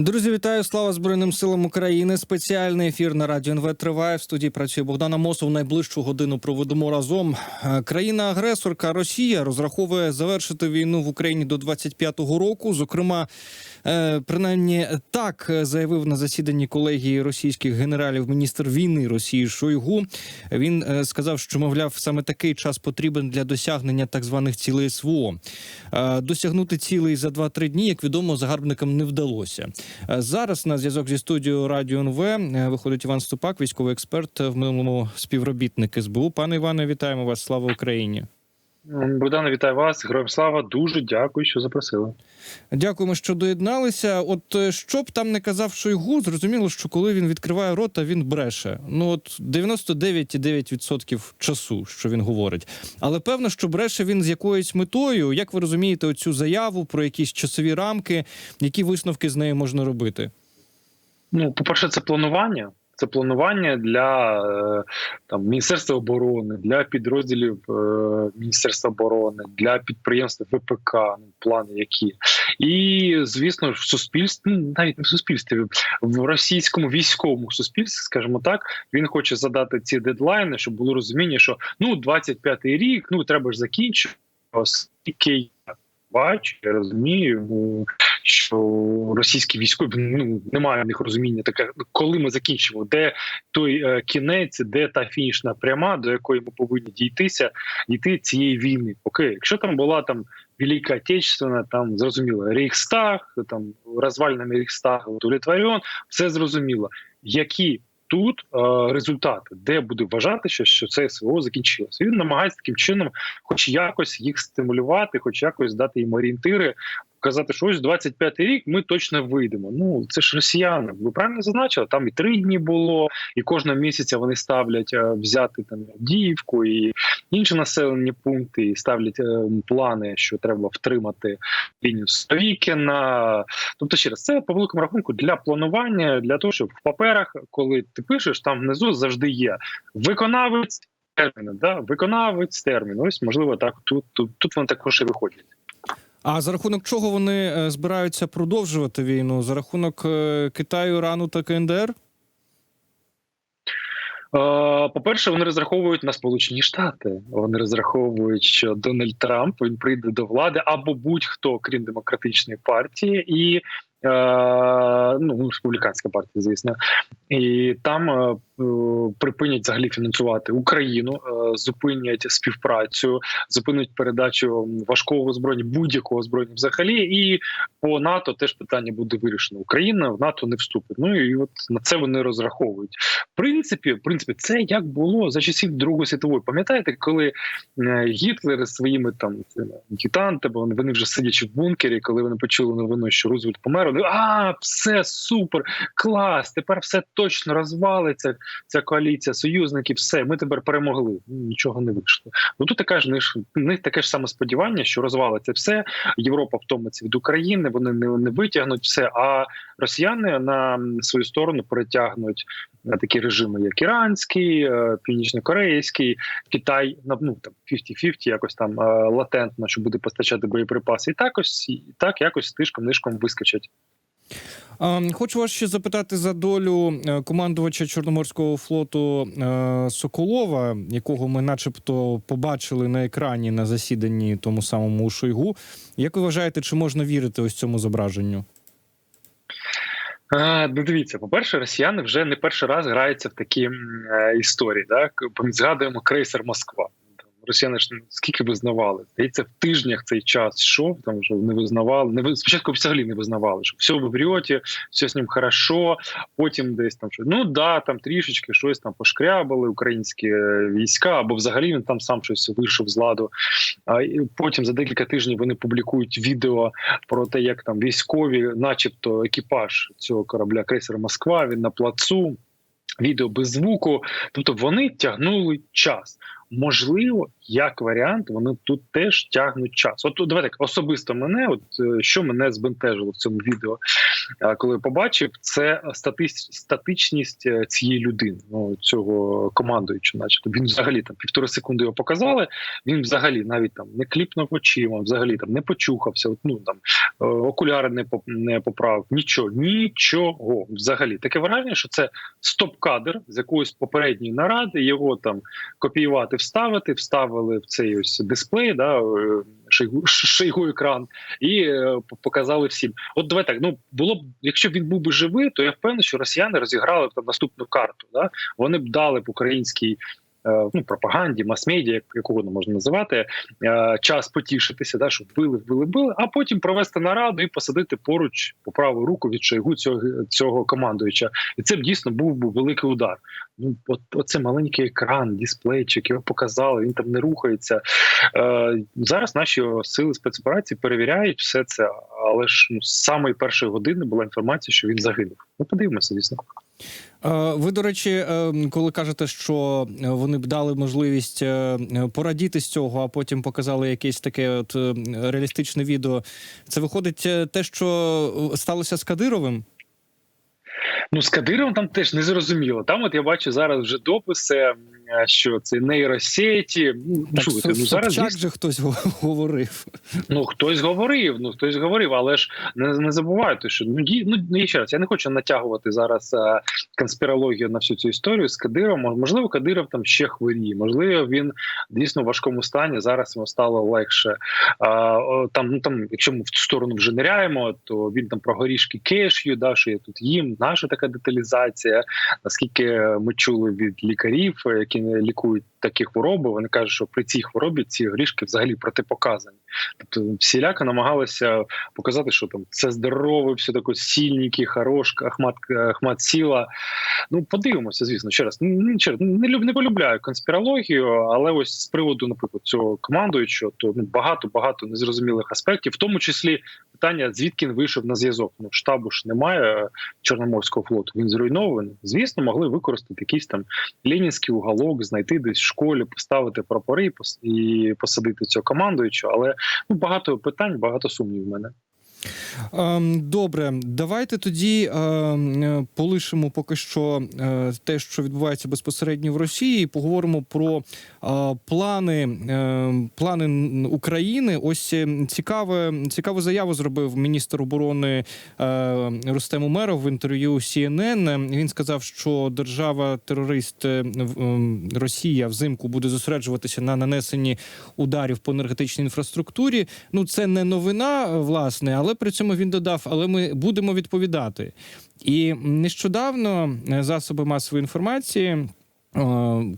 Друзі, вітаю! Слава Збройним силам України. Спеціальний ефір на радіо НВ триває. В студії працює Богдана Мосов. Найближчу годину проведемо разом. Е, Країна-агресорка Росія розраховує завершити війну в Україні до 25-го року. Зокрема, е, принаймні так заявив на засіданні колегії російських генералів міністр війни Росії Шойгу. Він е, сказав, що мовляв саме такий час потрібен для досягнення так званих цілей СВО. Досягнути цілей за 2-3 дні, як відомо, загарбникам не вдалося. Е, Зараз на зв'язок зі студією Радіо НВ е, виходить Іван Ступак, військовий експерт в минулому співробітник СБУ. Пане Іване, вітаємо вас! Слава Україні! Богдане, вітаю вас, героям слава. Дуже дякую, що запросили. Дякуємо, що доєдналися. От е, що б там не казав Шойгу, зрозуміло, що коли він відкриває рота, він бреше. Ну от 99,9% часу, що він говорить. Але певно, що бреше він з якоюсь метою. Як ви розумієте, оцю заяву про якісь часові рамки, які висновки з нею можна робити? Ну, по-перше, це планування. Це планування для е, там міністерства оборони, для підрозділів е, міністерства оборони, для підприємств ВПК, ну плани які, і звісно, в суспільстві, ну, навіть не в суспільстві, в російському військовому суспільстві, скажімо так, він хоче задати ці дедлайни, щоб було розуміння, що ну 25-й рік, ну треба ж закінчити. Оскільки я бачу, я розумію, що російські військові ну немає в них розуміння таке, коли ми закінчимо, де той е, кінець, де та фінішна пряма, до якої ми повинні дійтися, дійти цієї війни. Окей, якщо там була там Велика Отечественна, там зрозуміло, Рейхстаг, там розвальними Рейхстаг удовлетворен, все зрозуміло. Які тут е, результати, де буде вважати, що, що це СВО закінчилося? Він намагається таким чином, хоч якось їх стимулювати, хоч якось дати їм орієнтири. Казати, що ось 25-й рік ми точно вийдемо. Ну це ж росіяни. Ви правильно зазначили? Там і три дні було, і кожного місяця вони ставлять е, взяти там Діївку і інші населені пункти, і ставлять е, плани, що треба втримати лінію Совікіна. Тобто, ще раз, це по великому рахунку для планування, для того, щоб в паперах, коли ти пишеш, там внизу завжди є виконавець терміни. Да? Виконавець термін. Ось можливо так. Тут тут, тут вони також і виходять. А за рахунок чого вони е, збираються продовжувати війну? За рахунок е, Китаю, Ірану та КНДР? Е, По-перше, вони розраховують на Сполучені Штати. Вони розраховують, що Дональд Трамп він прийде до влади або будь-хто, крім демократичної партії, і ну республіканська партія, звісно, і там припинять взагалі фінансувати Україну, зупинять співпрацю, зупинять передачу важкого озброєння, будь-якого озброєння взагалі. І по НАТО теж питання буде вирішено. Україна в НАТО не вступить. Ну і от на це вони розраховують. В принципі, в принципі, це як було за часів Другої світової. Пам'ятаєте, коли е, Гітлер зі своїми там вони вони вже сидячи в бункері, коли вони почули новину, що Рузвельт помер, вони а все супер, клас! Тепер все точно розвалиться. Ця коаліція союзників, все, ми тепер перемогли. Нічого не вийшло. Ну тут така ж них таке ж саме сподівання, що розвалиться все. Європа втомиться від України, вони не, не витягнуть все. А росіяни на свою сторону перетягнуть на такі режими, як іранський, е, північно-корейський, Китай ну там 50-50, якось там е, латентно, що буде постачати боєприпаси, і так ось і так якось тишком нишком вискочать. Хочу вас ще запитати за долю е, командувача Чорноморського флоту е, Соколова, якого ми, начебто, побачили на екрані на засіданні тому самому Шойгу. Як ви вважаєте, чи можна вірити ось цьому зображенню? А, ну, дивіться, по-перше, росіяни вже не перший раз граються в такі е, історії. Так? Згадуємо крейсер Москва. Росіяни ж скільки визнавали? Здається, в тижнях цей час йшов, там що не визнавали. Не спочатку взагалі не визнавали, що все в вріоті, все з ним хорошо. Потім десь там що ну да, там трішечки щось там пошкрябали українські е, війська, або взагалі він там сам щось вийшов з ладу. А потім за декілька тижнів вони публікують відео про те, як там військові, начебто, екіпаж цього корабля крейсера Москва, він на плацу. Відео без звуку, тобто вони тягнули час. Можливо, як варіант, вони тут теж тягнуть час. От давайте так, особисто мене, от е, що мене збентежило в цьому відео, е, коли побачив, це стати, статичність е, цієї людини, ну цього командуючого, начебто він взагалі там півтори секунди його показали. Він взагалі навіть там не кліпнув очима, взагалі там не почухався. От, ну там окуляри не не поправив. Нічого, нічого. Взагалі таке враження, що це стоп-кадр з якоїсь попередньої наради. Його там копіювати, вставити, вставили в цей ось дисплей, да, е, шейгу, екран, і е, показали всім. От давай так. Ну було б, якщо б він був би живий, то я впевнений, що росіяни розіграли б там наступну карту. Да? Вони б дали б українській. Ну, пропаганді, мас-медіа, як якого можна називати, е, час потішитися, да, щоб били, вбили, били, а потім провести нараду і посадити поруч по праву руку від Шойгу цього цього командуюча. І це б дійсно був би великий удар. Ну, от оце маленький екран, дисплейчик, його показали, він там не рухається. Е, зараз наші сили спецоперації перевіряють все це, але ж ну, з самої першої години була інформація, що він загинув. Ну, подивимося, звісно. Е, Ви, до речі, е, коли кажете, що е, вони б дали можливість порадіти з цього, а потім показали якесь таке от реалістичне відео, це виходить те, що сталося з Кадировим? Ну, з Кадировим там теж не зрозуміло. Там, от я бачу зараз вже дописи, що це нейросеті. Ну, Так слухайте, ну зараз Собчак же хтось говорив. Ну хтось говорив, ну хтось говорив, але ж не, не забувайте, що ну ді- ну ну, ще раз, я не хочу натягувати зараз е, конспірологію на всю цю історію з Кадиром. Можливо, Кадиров там ще хворіє, можливо, він дійсно в важкому стані. Зараз йому стало легше. А, там, ну там, якщо ми в цю сторону вже ниряємо, то він там про горішки кешю, да, що я тут їм, наша така деталізація. Наскільки ми чули від лікарів, е, лікують такі хвороби, вони кажуть, що при цій хворобі ці горішки взагалі протипоказані. Тобто всіляко намагалися показати, що там це здоровий, все таке сильненький, хорош, Ахмат, Ахмат Сіла. Ну, подивимося, звісно, ще раз. Ну, ще раз, не, люб, не полюбляю конспірологію, але ось з приводу, наприклад, цього командуючого, то ну, багато-багато незрозумілих аспектів, в тому числі питання, звідки він вийшов на зв'язок. Ну, штабу ж немає Чорноморського флоту, він зруйнований. Звісно, могли використати якийсь там ленінський уголок, знайти десь в школі, поставити прапори і пос- і посадити цього командуючого, але ну багато питань, багато сумнів в мене. Ем, Добре, давайте тоді ем, е, полишимо поки що е, те, що відбувається безпосередньо в Росії, і поговоримо про е, плани, е, плани України. Ось цікаве, цікаву заяву зробив міністр оборони Рустем Умеров в інтерв'ю CNN. Він сказав, що держава-терорист ем, Росія взимку буде зосереджуватися на нанесенні ударів по енергетичній інфраструктурі. Ну це не новина, власне, але при цьому він додав: але ми будемо відповідати. І нещодавно е, засоби масової інформації. е,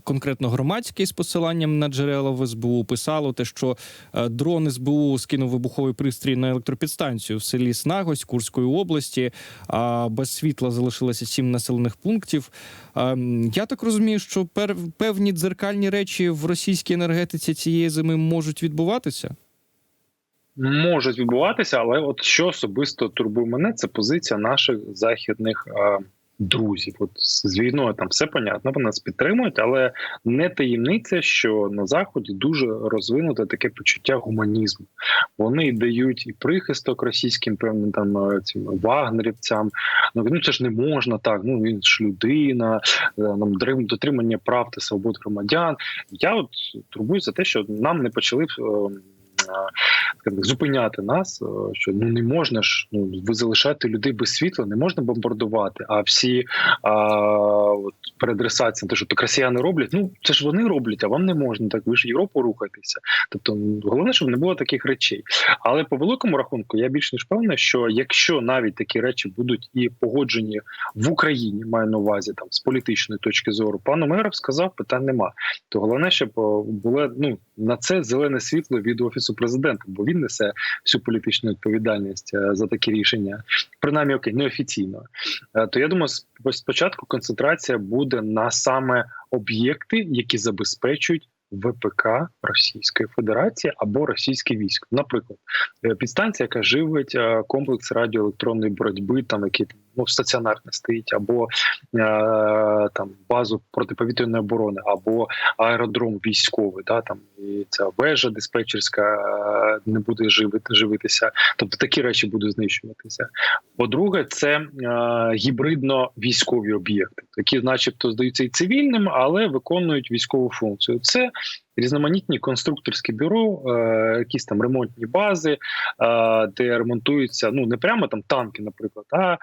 Конкретно громадські з посиланням на джерела в СБУ писало те, що е, дрон СБУ скинув вибуховий пристрій на електропідстанцію в селі Снагось Курської області. А без світла залишилося сім населених пунктів. Я так розумію, що певні дзеркальні речі в російській енергетиці цієї зими можуть відбуватися. Можуть відбуватися, але от що особисто турбує мене, це позиція наших західних е, друзів. От з війною там все понятно, вони нас підтримують, але не таємниця, що на заході дуже розвинуте таке почуття гуманізму. Вони дають і прихисток російським певним там е, цим вагнерівцям. Ну ну, це ж не можна так. Ну він ж людина, е, нам дотримання прав та свобод громадян. Я от турбуюся за те, що нам не почали. Зупиняти нас, е, що ну не можна ж ну ви залишати людей без світла, не можна бомбардувати. А всі а, от переадресації, те, що так росіяни роблять, ну це ж вони роблять, а вам не можна. Так ви ж Європу рухаєтеся. Тобто, головне, щоб не було таких речей. Але по великому рахунку я більш ніж певна, що якщо навіть такі речі будуть і погоджені в Україні, маю на увазі там з політичної точки зору, пан Умеров сказав, питань нема. То головне, щоб е, було ну на це зелене світло від офісу президента, бо він несе всю політичну відповідальність е, за такі рішення, принаймні окей, неофіційно. Е, То я думаю, сп- спочатку концентрація буде на саме об'єкти, які забезпечують. ВПК Російської Федерації або російське військо, наприклад, е, підстанція, яка живить комплекс радіоелектронної боротьби, там які там ну стаціонарне стоїть, або е, там базу протиповітряної оборони, або аеродром військовий. Да, там і ця вежа диспетчерська е, не буде живити, живитися. Тобто такі речі будуть знищуватися. По-друге, це е, гібридно-військові об'єкти, які, начебто, здаються і цивільним, але виконують військову функцію. Це різноманітні конструкторські бюро, е, якісь там ремонтні бази, е, де ремонтуються ну не прямо там танки, наприклад, а е,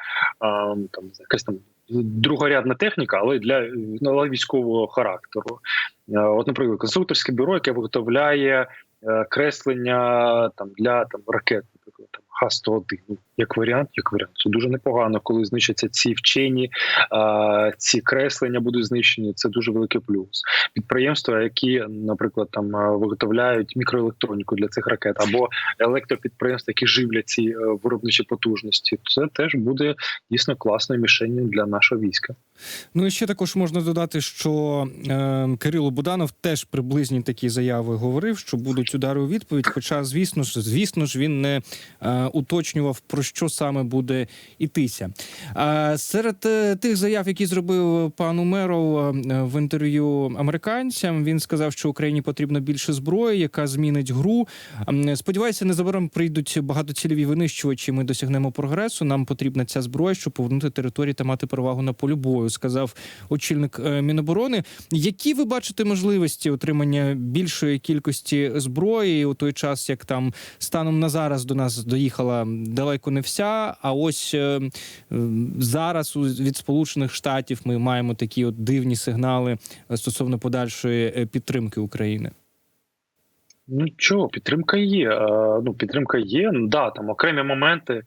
там якась там. Другорядна техніка, але для але військового характеру. Е, От, наприклад, конструкторське бюро, яке виготовляє е, креслення там для там ракет, наприклад, там Х-101. Як варіант, як варіант. Це дуже непогано, коли знищаться ці вчені, е, ці креслення будуть знищені. Це дуже великий плюс. Підприємства, які, наприклад, там виготовляють мікроелектроніку для цих ракет, або електропідприємства, які живлять ці е, виробничі потужності, це теж буде дійсно класною мішенью для нашого війська. Ну і ще також можна додати, що е, Кирило Буданов теж приблизні такі заяви говорив, що будуть удари у відповідь. Хоча, звісно ж, звісно ж, він не е, уточнював про що саме буде ітися. Серед е, тих заяв, які зробив пан Умеров е, в інтерв'ю американцям, він сказав, що Україні потрібно більше зброї, яка змінить гру. Сподіваюся, незабаром прийдуть багатоцільові винищувачі. Ми досягнемо прогресу. Нам потрібна ця зброя, щоб повернути території та мати перевагу на полю бою, сказав очільник е, Міноборони. Які ви бачите можливості отримання більшої кількості зброї у той час, як там станом на зараз до нас доїхала далеко не вся. А ось е, зараз від Сполучених Штатів ми маємо такі от дивні сигнали е, стосовно подальшої е, підтримки України. Ну чого, підтримка є. Е, Ну, підтримка є. Ну, да, там окремі моменти,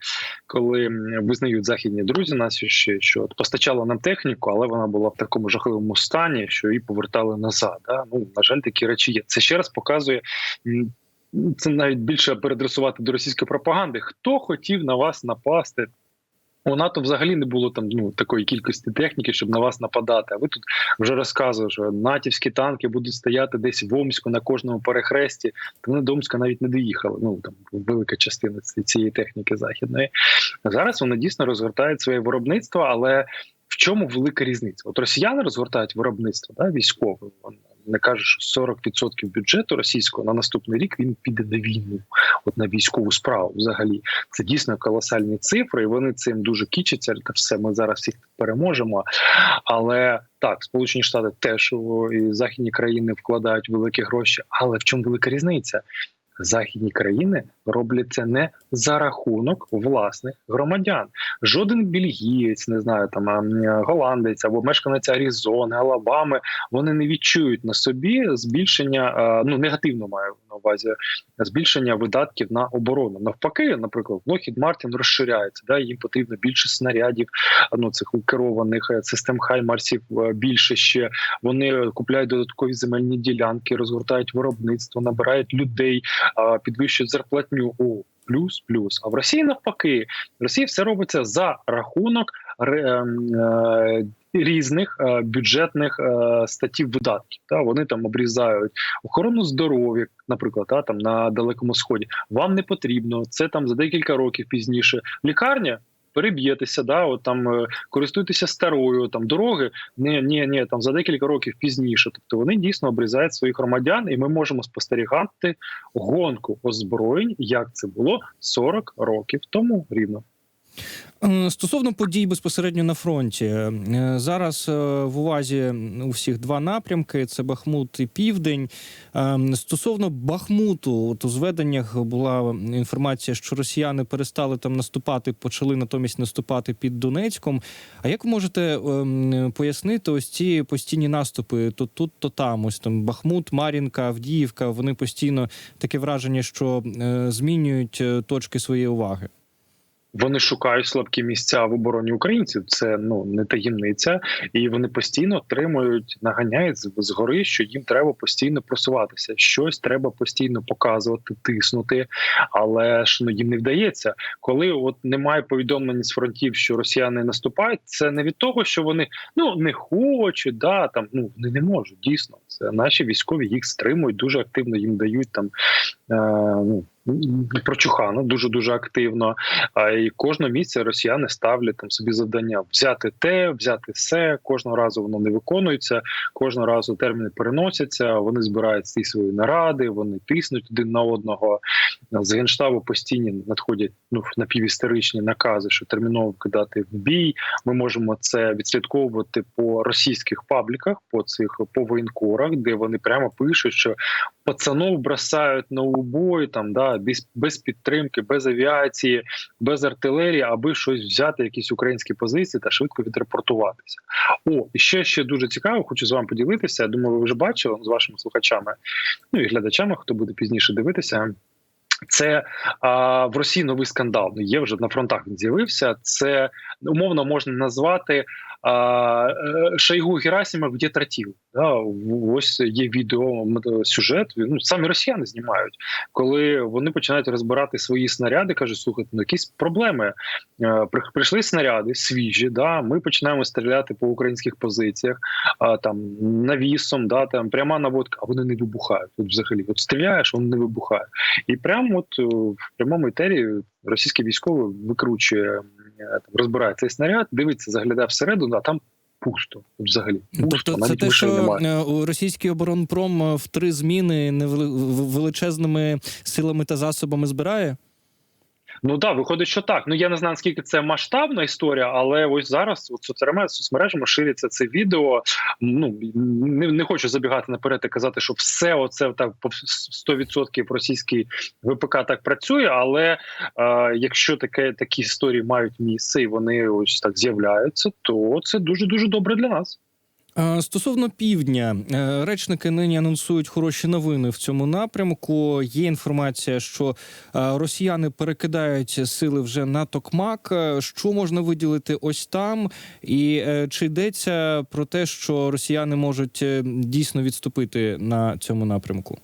коли визнають західні друзі наші ще, що постачала нам техніку, але вона була в такому жахливому стані, що її повертали назад. Да? Ну, на жаль, такі речі є. Це ще раз показує. Це навіть більше передресувати до російської пропаганди. Хто хотів на вас напасти? У НАТО взагалі не було там ну такої кількості техніки, щоб на вас нападати. А ви тут вже розказували, що натівські танки будуть стояти десь в Омську на кожному перехресті. Та вони до Омська навіть не доїхали. Ну там велика частина цієї техніки західної. Зараз вони дійсно розгортають своє виробництво, але в чому велика різниця? От росіяни розгортають виробництво да, військове. Не кажуть, що 40% бюджету російського на наступний рік він піде на війну, от на військову справу. Взагалі, це дійсно колосальні цифри, і вони цим дуже кічаться. Та все ми зараз всіх переможемо. Але так, Сполучені Штати теж і західні країни вкладають великі гроші. Але в чому велика різниця? Західні країни роблять це не за рахунок власних громадян. Жоден бельгієць, не знаю, там ем, голландець або мешканець Аризони, Алабами, вони не відчують на собі збільшення, е, ну негативно маю на увазі збільшення видатків на оборону. Навпаки, наприклад, Lockheed Martin розширяється. Да, їм потрібно більше снарядів, ну цих керованих е, систем Хаймарсів е, більше ще. Вони купляють додаткові земельні ділянки, розгортають виробництво, набирають людей, підвищують зарплатню. у плюс, плюс. А в Росії навпаки, в Росії все робиться за рахунок ем, е, різних е, бюджетних е, статтів видатків. Та вони там обрізають охорону здоров'я, наприклад, та там на далекому сході. Вам не потрібно це там за декілька років пізніше. Лікарня. Переб'єтеся, да, от там е, користуйтеся старою там дороги. Ні, ні, ні, там за декілька років пізніше. Тобто вони дійсно обрізають своїх громадян, і ми можемо спостерігати гонку озброєнь, як це було 40 років тому рівно. Е, Стосовно подій безпосередньо на фронті, е, зараз е, в увазі у всіх два напрямки: це Бахмут і Південь. Стосовно Бахмуту, от у зведеннях була інформація, що росіяни перестали там наступати, почали натомість наступати під Донецьком. А як ви можете пояснити ось ці постійні наступи? То тут, то там, ось там Бахмут, Мар'їнка, Авдіївка. Вони постійно таке враження, що змінюють точки своєї уваги. Вони шукають слабкі місця в обороні українців. Це ну не таємниця, і вони постійно отримують, наганяють з- згори, що їм треба постійно просуватися. Щось треба постійно показувати, тиснути, але ж ну їм не вдається. Коли от немає повідомлень з фронтів, що росіяни наступають, це не від того, що вони ну не хочуть, да там ну вони не можуть. Дійсно, це наші військові їх стримують дуже активно. Їм дають там е, ну м, прочухана дуже дуже активно. А і кожного місяця росіяни ставлять там собі завдання взяти те, взяти все. Кожного разу воно не виконується. Кожного разу терміни переносяться. Вони збирають ці свої наради, вони тиснуть один на одного. З генштабу постійно надходять ну напівісторичні накази, що терміново кидати в бій. Ми можемо це відслідковувати по російських пабліках, по цих по воєнкорах, де вони прямо пишуть, що пацанов бросають на убой, там да без, без підтримки, без авіації, без артилерії, аби щось взяти, якісь українські позиції та швидко відрепортуватися. О, і ще ще дуже цікаво, хочу з вами поділитися. Я думаю, ви вже бачили з вашими слухачами, ну і глядачами, хто буде пізніше дивитися. Це а, в Росії новий скандал. Є вже на фронтах. Він з'явився. Це умовно можна назвати Шойгу Герасимов де тратів. Да, ось є відео сюжет. Ну самі росіяни знімають, коли вони починають розбирати свої снаряди. кажуть, слухайте, ну якісь проблеми. Е, Прийшли снаряди свіжі. Да, ми починаємо стріляти по українських позиціях, а там навісом, да там пряма наводка, а вони не вибухають. От взагалі, от стріляєш, він не вибухає. І прямо от е, в прямому етері російський військовий викручує, е, там, розбирає цей снаряд, дивиться, заглядає всередину, а там пусто. Взагалі пусто, Тобто, це те, що немає. е, у російський оборонпром е, в три зміни невели- в- величезними силами та засобами збирає. Ну да, виходить, що так. Ну я не знаю наскільки це масштабна історія, але ось зараз от соцмереж- соцмережами шириться це відео. Ну не, не хочу забігати наперед і казати, що все оце так по 100% російський ВПК так працює. Але е, якщо таке такі історії мають місце і вони ось так з'являються, то це дуже дуже добре для нас. Е, Стосовно півдня, е, речники нині анонсують хороші новини в цьому напрямку. Є інформація, що е, росіяни перекидають сили вже на Токмак. Що можна виділити ось там? І чи йдеться про те, що росіяни можуть дійсно відступити на цьому напрямку?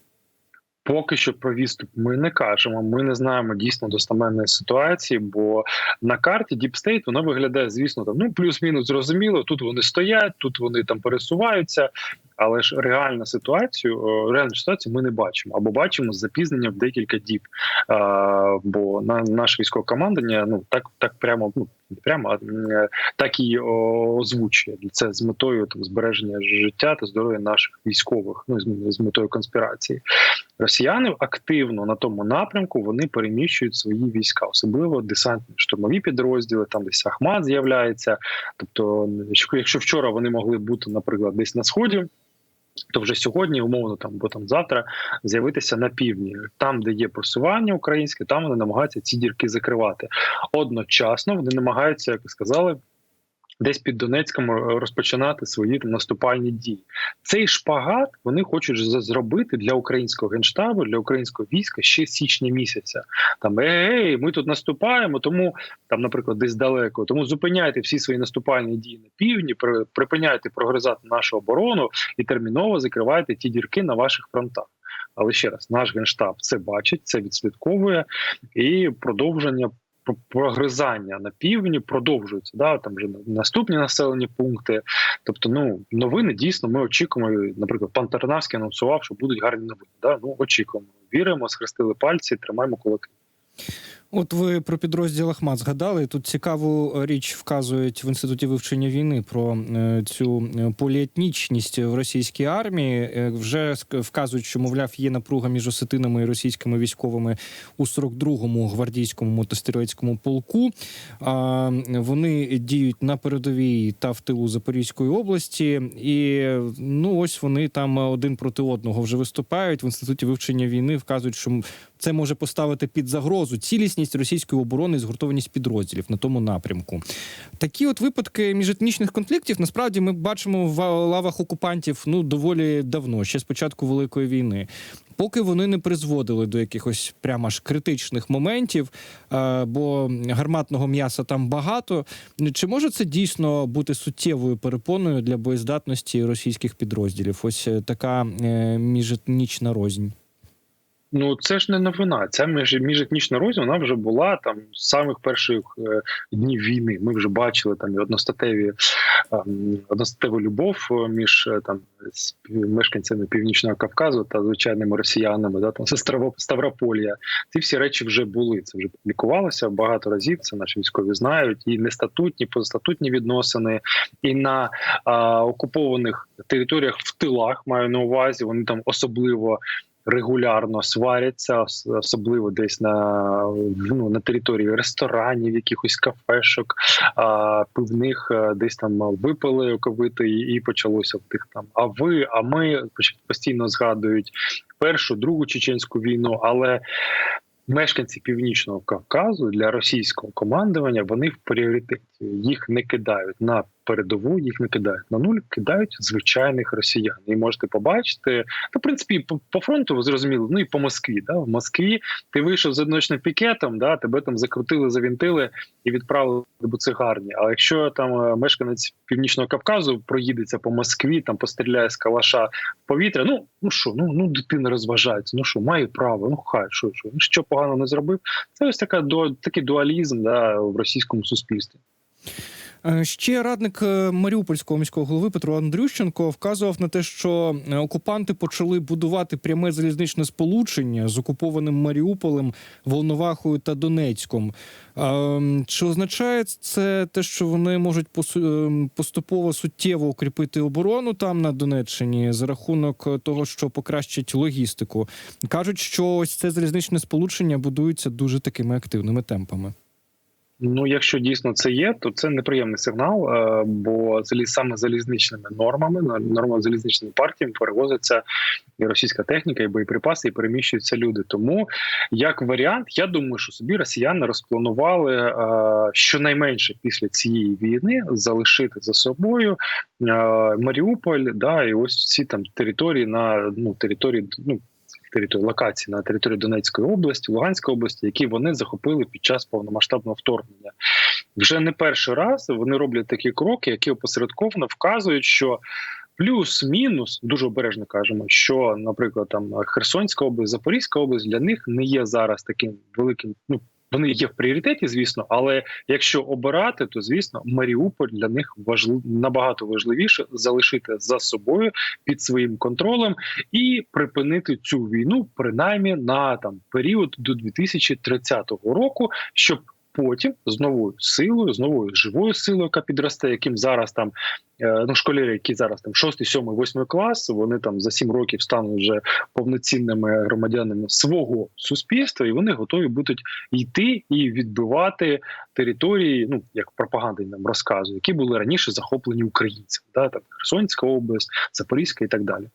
Поки що про відступ ми не кажемо. Ми не знаємо дійсно достаменної ситуації, бо на карті State воно виглядає, звісно, там ну плюс-мінус зрозуміло. Тут вони стоять, тут вони там пересуваються. Але ж реальну ситуацію, е, реальну ситуацію ми не бачимо або бачимо з запізненням в декілька діб. А, бо на наше військове командування ну так так прямо ну прямо е, так і озвучує це з метою там збереження життя та здоров'я наших військових. Ну з, з метою конспірації. Росіяни активно на тому напрямку вони переміщують свої війська, особливо десантні штурмові підрозділи. Там десь Ахмат з'являється. Тобто, якщо- вчора вони могли бути, наприклад, десь на сході. То вже сьогодні, умовно, там бо там завтра з'явитися на півдні, там, де є просування українське, там вони намагаються ці дірки закривати. Одночасно вони намагаються, як ви сказали, десь під Донецьком е, розпочинати свої там, наступальні дії. Цей шпагат вони хочуть зробити для українського генштабу, для українського війська ще січня місяця. Там ей, ми тут наступаємо, тому там, наприклад, десь далеко. Тому зупиняйте всі свої наступальні дії на півдні, при- припиняйте прогризати нашу оборону і терміново закривайте ті дірки на ваших фронтах. Але ще раз, наш генштаб це бачить, це відслідковує і продовження про- прогризання на півдні продовжується. Да, там вже наступні населені пункти. Тобто, ну новини дійсно ми очікуємо. Наприклад, пан Тарнавський анонсував, що будуть гарні новини. Да? Ну очікуємо. Віримо, схрестили пальці, тримаємо кулаки. От ви про підрозділ Ахмат згадали. Тут цікаву річ вказують в інституті вивчення війни про е, цю е, поліетнічність в російській армії. Е, Вже вказують, що мовляв є напруга між осетинами і російськими військовими у 42-му гвардійському мотострілецькому полку. Вони діють на передовій та в тилу Запорізької області, і ну ось вони там один проти одного вже виступають в інституті вивчення війни. Вказують, що це може поставити під загрозу цілісність російської оборони і згуртованість підрозділів на тому напрямку. Такі от випадки міжетнічних конфліктів насправді ми бачимо в лавах окупантів ну доволі давно, ще з початку великої війни. Поки вони не призводили до якихось прямо аж критичних моментів, е, бо гарматного м'яса там багато. Чи може це дійсно бути суттєвою перепоною для боєздатності російських підрозділів? Ось е, така е, міжетнічна рознь. Ну це ж не новина. Ця між, міжетнічна розі вона вже була там з самих перших е, днів війни. Ми вже бачили там і одностатеві ем, одностатеву любов е, між е, там мешканцями північного Кавказу та звичайними росіянами, да там з Ці всі речі вже були. Це вже публікувалося багато разів. Це наші військові знають. І нестатутні, позастатутні відносини, і на а, окупованих територіях в тилах маю на увазі. Вони там особливо регулярно сваряться, особливо десь на, ну, на території ресторанів, якихось кафешок, а, пивних, десь там випили оковити і, і почалося в тих там. А ви, а ми постійно згадують першу, другу чеченську війну, але. Мешканці північного Кавказу для російського командування вони в пріоритеті. Їх не кидають на передову, їх не кидають на нуль, кидають звичайних росіян. І можете побачити, ну, в принципі, по, по фронту ви зрозуміли, ну і по Москві. Да? В Москві ти вийшов з одночним пікетом, да, тебе там закрутили, завінтили і відправили до буцегарні. А якщо там е, мешканець північного Кавказу проїдеться по Москві, там постріляє з калаша в повітря, ну ну що, ну ну дитина розважається, ну що, має право, ну хай що, що, ну що погано не зробив. Це ось така до такий дуалізм да, в російському суспільстві. Е, Ще радник е, Маріупольського міського голови Петро Андрющенко вказував на те, що е, окупанти почали будувати пряме залізничне сполучення з окупованим Маріуполем, Волновахою та Донецьком. Чи означає це те, що вони можуть поступово суттєво укріпити оборону там на Донеччині за рахунок того, що покращить логістику? Кажуть, що ось це залізничне сполучення будується дуже такими активними темпами. Ну, якщо дійсно це є, то це неприємний сигнал, е, бо саме залізничними нормами, нор- нормами залізничними партіями перевозиться і російська техніка, і боєприпаси, і переміщуються люди. Тому як варіант, я думаю, що собі росіяни розпланували е, щонайменше після цієї війни залишити за собою е, Маріуполь, да, і ось ці там території на ну території ну. Території локації на території Донецької області, Луганської області, які вони захопили під час повномасштабного вторгнення. Вже не перший раз вони роблять такі кроки, які опосередковано вказують, що плюс-мінус дуже обережно кажемо, що, наприклад, там Херсонська область, Запорізька область для них не є зараз таким великим. Ну вони є в пріоритеті, звісно, але якщо обирати, то звісно Маріуполь для них важлив набагато важливіше залишити за собою під своїм контролем і припинити цю війну принаймні на там період до 2030 року, щоб потім з новою силою, з новою живою силою, яка підросте, яким зараз там е, ну школярі, які зараз там 6, 7, 8 клас, вони там за 7 років стануть вже повноцінними громадянами свого суспільства, і вони готові будуть йти і відбивати території, ну як пропаганда нам розказує, які були раніше захоплені українцями, да там Херсонська область, Запорізька і так далі.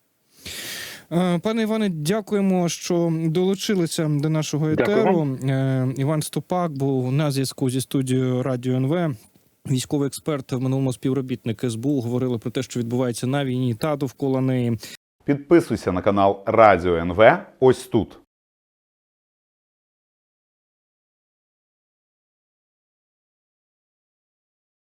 Е, Пане Іване, дякуємо, що долучилися до нашого етеру. Е, Іван Ступак був на зв'язку зі студією Радіо НВ. Військовий експерт в минулому співробітник СБУ говорили про те, що відбувається на війні та довкола неї. Підписуйся на канал Радіо НВ ось тут.